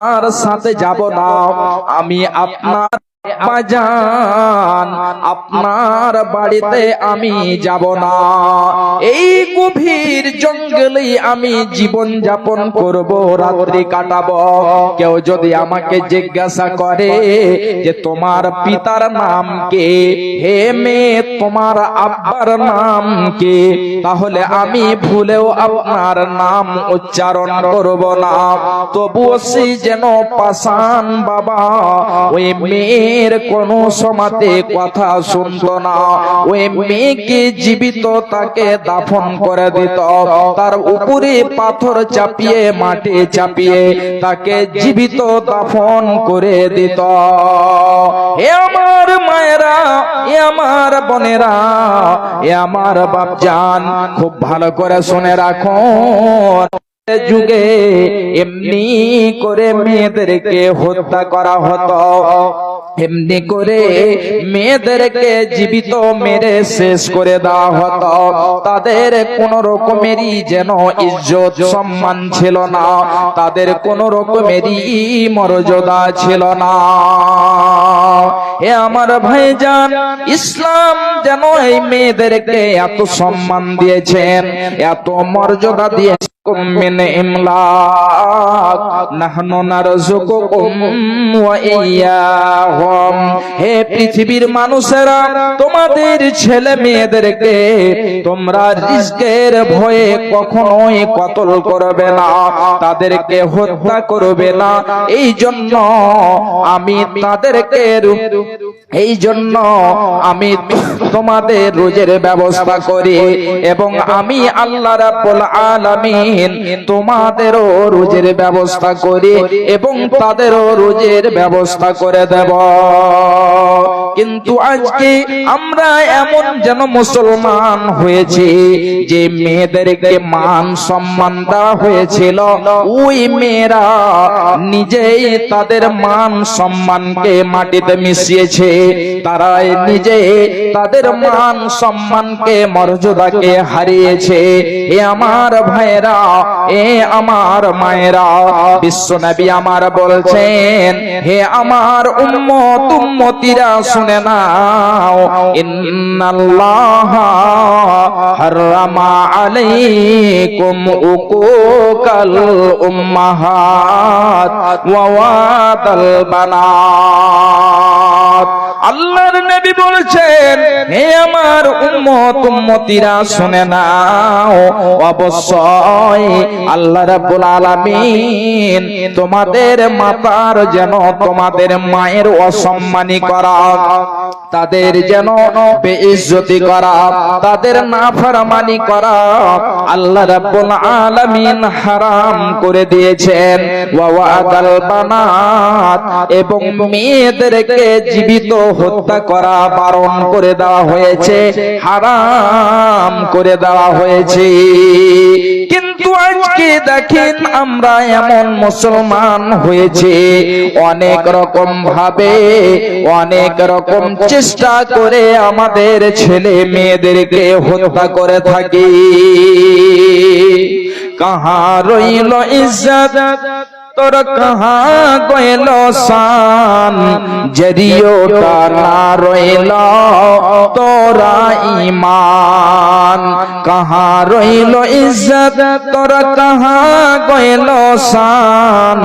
আর সাথে যাব না। আমি আপনার বাজান আপনার বাড়িতে আমি যাব না। এই গভীর জঙ্গলে আমি জীবন যাপন করব রাত্রি কাটাবো। কেউ যদি আমাকে জিজ্ঞাসা করে যে তোমার পিতার নাম কে? হে মেয়ে তোমার আব্বার নাম কে? তাহলে আমি ভুলেও আপনার নাম উচ্চারণ করব না। তবুও সেই যেন পাশান বাবা ওই মেয়ের কোন সমাতে কথা শুনতো না। ওই মেয়েকে জীবিত তাকে দাফন করে দিত। তার উপরে পাথর চাপিয়ে, মাটি চাপিয়ে তাকে জীবিত দাফন করে দিত। হে আমার মায়েরা, এ আমার বোনেরা, এ আমার বাপজান, খুব ভালো করে শুনে রাখুন যুগে এমনি করে মেয়েদেরকে হত্যা করা হতো। এমনি করে মেয়েদেরকে জীবিত মেরে শেষ করে দেওয়া হতো। তাদের কোন রকমেরই যেন ইজ্জত সম্মান ছিল না। তাদের কোন রকমেরই মর্যাদা ছিল না। হে আমার ভাইজান, ইসলাম যেন এই মেয়েদেরকে এত সম্মান দিয়েছেন, এত মর্যাদা দিয়েছেন। من إملاق نحن نرزقكم وإياهم হে পৃথিবীর মানুষেরা তোমাদের ছেলে মেয়েদেরকে তোমরা রিস্কের ভয়ে কখনোই কতল করবে না তাদেরকে হত্যা করবে না এই জন্য আমি তাদেরকে এই জন্য আমি তোমাদের রোজের ব্যবস্থা করি এবং আমি আল্লাহ রাব্বুল আলামিন তোমাদেরও রোজের ব্যবস্থা করি এবং তাদেরও রোজের ব্যবস্থা করে দেব। কিন্তু আজকে আমরা এমন যেন মুসলমান হয়েছি যে মেয়েদেরকে মান সম্মান দেওয়া হয়েছিল। ওই মেয়েরা নিজেই তাদের মান সম্মানকে মাটিতে মিশিয়েছে। তারা নিজে তাদের মান সম্মানকে, মর্যাদাকে হারিয়েছে। এ আমার ভাইরা এ আমার মায়েরা, বিশ্ব নবী আমার বলছেন, হে আমার উম্মত, উম্মতিরা, শুনে। নাও ইন্নাল্লাহ হারামা আলাইকুম উকুকাল উম্মাহাত ওয়া ওয়াদাল বানাত। আল্লাহর নবী বলেছেন, হে আমার উম্মত, উম্মতিরা, শুনে নাও। অবশ্যই আল্লাহ রাব্বুল আলামিন তোমাদের মাতার যেন তোমাদের মায়ের অসম্মানী করা তাদের যেন বেইজ্জতি করা তাদের নাফরমানি করা আল্লাহ রাব্বুল আলামিন হারাম করে দিয়েছেন। ওয়া ওয়াদাল বানাত এবং মেয়েদেরকে জীবিত হত্যা করা বারণ করে দেওয়া হয়েছে হারাম করে দেওয়া হয়েছে। কিন্তু আজকে দেখেন আমরা এমন মুসলমান হয়েছে অনেক রকম ভাবে অনেক রকম চেষ্টা করে আমাদের ছেলে মেয়েদেরকে হত্যা করে থাকি। কাহা রইল ইজ্জত? তোর কাহা গইল শান? জরিওটা না রইল তোরা ইমান কাহা রইল ইজ্জত? তোর কাহা গইল শান?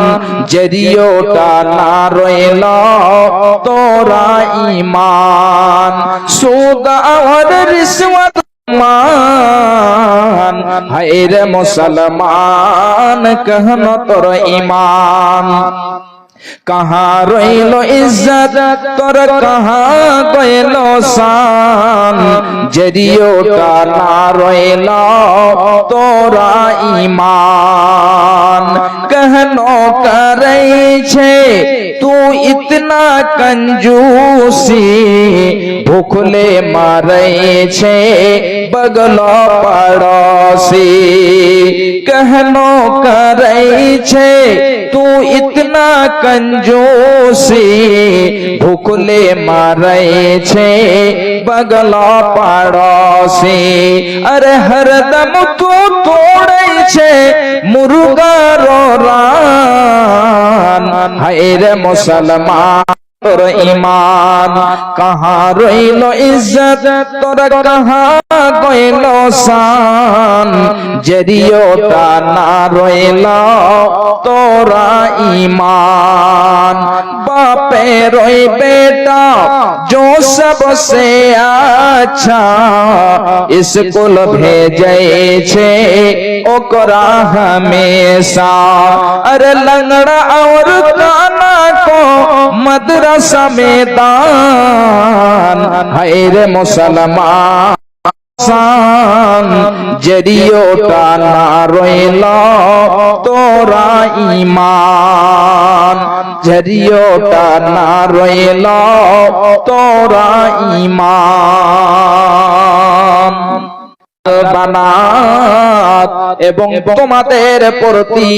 জরিওটা না রইল তোরা ইমান সুদ আর রিশওয়াত মুসলমান হায় রে মুসলমান কহন তোর ইমান? कहाँ রইল ইজ্জত তোর कहाँ গইল শান জরিওটা না রইল তোরা ইমান कहनो करे छे तू इतना कंजूसी भूखले मारे छे बगल पड़ोसी कहनो करे छे तू કંજોસી ભૂખલે મારે છે બગલા પાડોશી અરે હરદમ તું તોડે છે મુરગારો રાન હાય મુસલમાન তোর ইমান কাহা রইল ইজ্জত তোর কাহা কইল সান জেরিও তা না রইল তোরা ইমান पे रोई बेटा, जो सबसे अच्छा स्कूल भेजे छे, ओकरा हमेशा। अरे लंगड़ा और काना को मदरसा में दान है रे मुसलमान। জরিওটা না রইল তোরা ইমান জরিওটা না রইল তোরা ইমান বানাত এবং তোমাদের প্রতি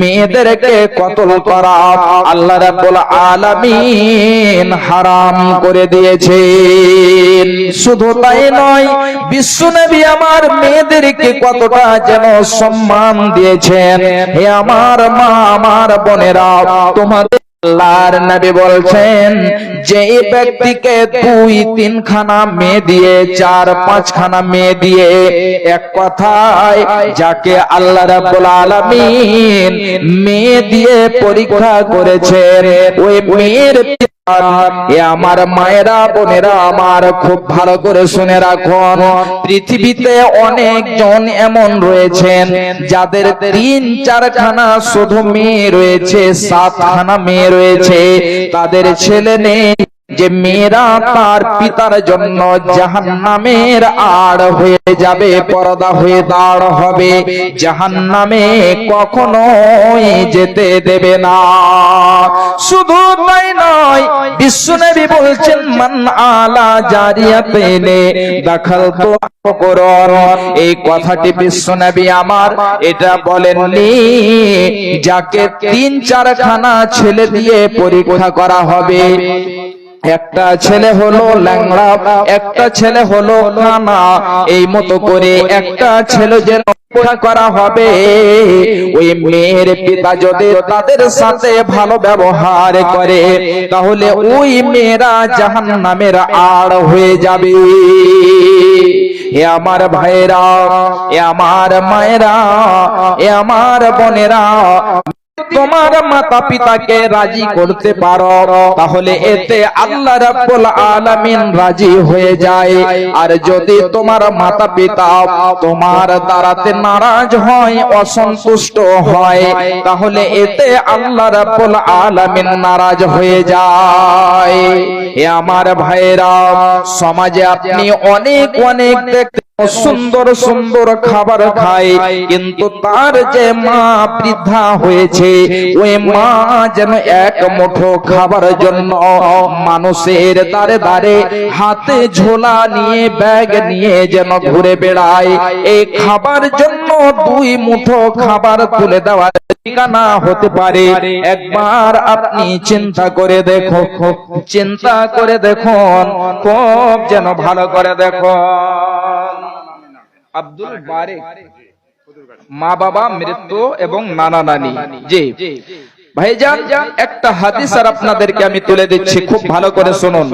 মেয়েদেরকে কতল করা আল্লাহ রাব্বুল আলামিন হারাম করে দিয়েছে শুধু তাই নয় বিশ্বনবী আমার মেয়েদেরকে কতটা যেন সম্মান দিয়েছেন। হে আমার মা আমার বোনেরা তোমাদের আল্লাহর নবী বলছেন যে ব্যক্তিকে দুই তিন খানা মেয়ে দিয়ে, চার পাঁচ খানা মেয়ে দিয়ে এক কথায় যাকে আল্লাহ রাব্বুল আলামিন মেয়ে দিয়ে পরীক্ষা করেছেন, ওই মেয়ের আমার মায়েরা, বোনেরা আমার খুব ভালো করে শুনে রাখুন। পৃথিবীতে অনেকজন এমন রয়েছেন, যাদের তিন চার চারখানা শুধু মেয়ে রয়েছে সাত সাতখানা মেয়ে রয়েছে। তাদের ছেলে নেই যে মেয়েরা তার পিতার জন্য জাহান নামের আড় হয়ে যাবে, পর্দা হয়ে দাঁড় হবে। জাহান নামে কখনোই যেতে দেবে না। শুধু তাই নয় বিশ্বনবী বলছেন, মান আলা জারিয়াতেনে, দাখাল তো এই কথাটি বিশ্বনবী আমার এটা বলেননি, যাকে তিন চারখানা ছেলে দিয়ে পরীক্ষা করা হবে। একটা ছেলে হলো ল্যাংড়া, একটা ছেলে হলো কানা। এই মতো করে একটা ছেলে যেন করা হবে। ওই মেয়ের পিতা যদি তাদের সাথে ভালো ব্যবহার করে, তাহলে ওই মেয়েরা জাহান নামের আড় হয়ে যাবে। এ আমার ভাইরা এ আমার মায়েরা এ আমার বোনেরা তোমার মাতা পিতাকে রাজি করতে পারো, তাহলে এতে আল্লাহ রাব্বুল আলামিন রাজি হয়ে যায়। আর যদি তোমার মাতা পিতা তোমার দ্বারাতে নারাজ হয়, অসন্তুষ্ট হয়, তাহলে এতে আল্লাহ রাব্বুল আলামিন নারাজ হয়ে যায়। এ আমার ভাইরা সমাজে আপনি অনেক অনেক দেখতে সুন্দর সুন্দর খাবার খায়, কিন্তু তার যে মা বৃদ্ধা হয়েছে, ওই মা যেন এক মুঠো খাবার জন্য মানুষের দাঁড়ে দাঁড়ে হাতে ঝোলা নিয়ে, ব্যাগ নিয়ে যেন ঘুরে বেড়ায়। এই খাবার জন্য দুই মুঠো খাবার তুলে দেওয়ার ঠিকানা হতে পারে। একবার আপনি চিন্তা করে দেখো, চিন্তা করে দেখুন, খুব যেন ভালো করে দেখো আব্দুল বারেক মা বাবা মৃত্যু এবং নানা নানি জি। ভাইজান একটা হাদিস আর আপনাদেরকে আমি তুলে দিচ্ছি খুব ভালো করে শুনুন।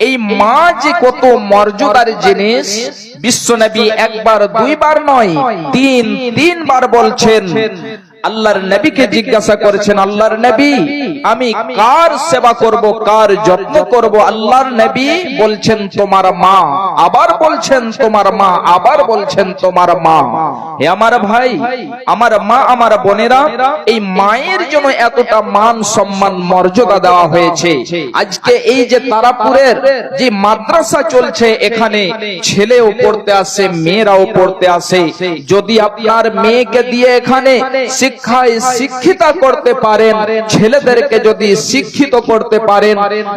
এই মা যে কত মর্যাদার জিনিস বিশ্বনবী একবার দুইবার নয় তিন তিনবার বলছেন আল্লাহর নবীকে জিজ্ঞাসা করেছেন, আল্লাহর নবী, আমি কার সেবা করব, কার যত্ন করব? আল্লাহর নবী বলছেন, তোমার মা। আবার বলছেন, তোমার মা। আবার বলছেন, তোমার মা। হে আমার ভাই, আমার মা, আমার বোনেরা, এই মায়ের জন্য এতটা মান সম্মান, মর্যাদা দেওয়া হয়েছে। আজকে এই যে তারাপুরের যে মাদ্রাসা চলছে, এখানে ছেলেও পড়তে আসে, মেয়েরাও পড়তে আসে। যদি আপনার মেয়েকে দিয়ে এখানে শিক্ষায় শিক্ষিতা করতে পারেন, ছেলেদেরকে যদি শিক্ষিত করতে পারেন,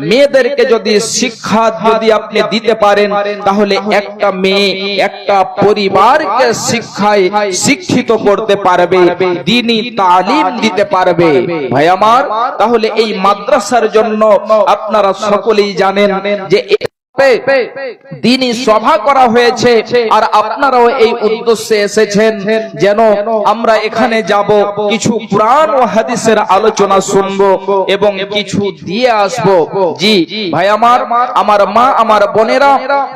মেয়েদেরকে যদি শিক্ষা যদি আপনি দিতে পারেন, তাহলে একটা মেয়ে একটা পরিবারকে শিক্ষায় শিক্ষিত করতে পারবে, দিনই তালিম দিতে পারবে। ভাই আমার, তাহলে এই মাদ্রাসার জন্য আপনারা সকলেই জানেন যে দিনই সভা করা হয়েছে আর আপনারাও এই উদ্দেশ্যে এসেছেন যেন আমরা এখানে যাব, কিছু পুরাণ ও হাদিসের আলোচনা শুনব এবং কিছু দিয়ে আসব। জি, ভাই আমার আমার মা, আমার বোনেরা,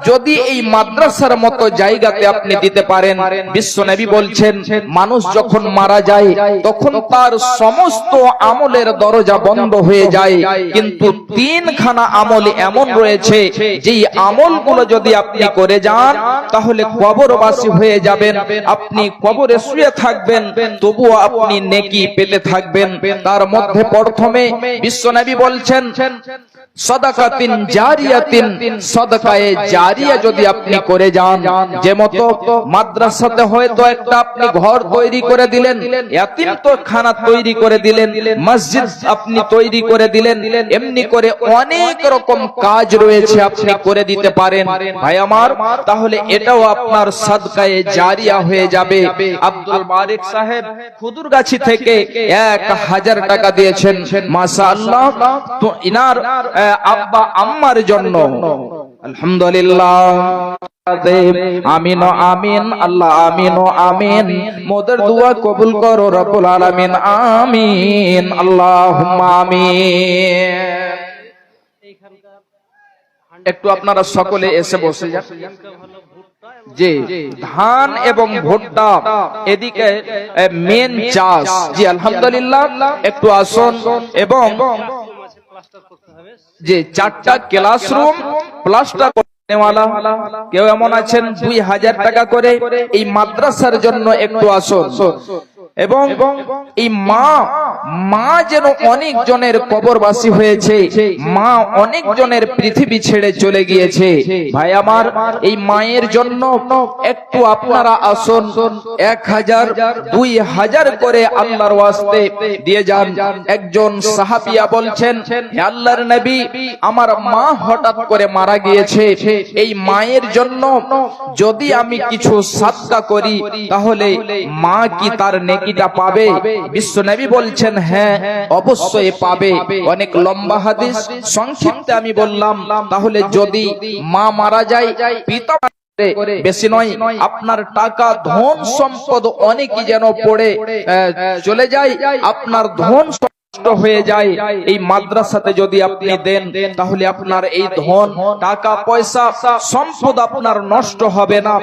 যদি এই মাদ্রাসার মতো জায়গাতে আপনি দিতে পারেন, বিশ্ব নবী বলছেন, মানুষ যখন মারা যায়, তখন তার সমস্ত আমলের দরজা বন্ধ হয়ে যায়। কিন্তু তিনখানা আমল এমন রয়েছে যেই আমলগুলো যদি আপনি করে যান, তাহলে কবরবাসী হয়ে যাবেন। আপনি কবরে শুয়ে থাকবেন, তবুও আপনি নেকি পেতে থাকবেন। তার মধ্যে প্রথমে বিশ্বনবী বলছেন অনেক রকম কাজ রয়েছে আপনি করে দিতে পারেন। ভাই আমার, তাহলে এটাও আপনার সাদকায়ে জারিয়া হয়ে যাবে। আব্দুল মালিক সাহেব খুদুরগাছি থেকে এক হাজার টাকা দিয়েছেন। মাসা আল্লাহ তো ইনার আব্বা, আম্মার জন্য। আলহামদুলিল্লাহ। একটু আপনারা সকলে এসে বসে যান। যে ধান এবং ভুট্টা এদিকে মেন চাষ। জি, আলহামদুলিল্লাহ। একটু আসন এবং যে চারটা ক্লাসরুম প্লাস্টার কেউ এমন আছেন, দুই হাজার টাকা করে এই মাদ্রাসার জন্য একটু আসুন। এবং এই মা মা যেন অনেক জনের কবরবাসী হয়েছে, মা অনেক জনের পৃথিবী ছেড়ে চলে গিয়েছে। ভাই, আমার এই মায়ের জন্য একটু আপনারা আসুন, এক হাজার, দুই হাজার করে আল্লাহর ওয়াস্তে দিয়ে যান। একজন সাহাবিয়া বলছেন, "হে আল্লাহর নবী, আমার মা হঠাৎ করে মারা গিয়েছে। এই মায়ের জন্য যদি আমি কিছু সাদকা করি, তাহলে মা কি তার নেকিটা পাবে। বিশ্ব নবী বলছেন হ্যাঁ অবশ্যই পাবে। অনেক লম্বা হাদিস, সংক্ষিপ্তে আমি বললাম, তাহলে যদি মা মারা যায়, পিতা বেশি নয়, আপনার টাকা, ধন সম্পদ অনেকই যেন পড়ে চলে যায়, আপনার ধন হয়ে যায়, এই মাদ্রাসাতে যদি আপনি দেন, তাহলে আপনার এই ধন, টাকা, পয়সা, সম্পদ আপনার নষ্ট হবে না।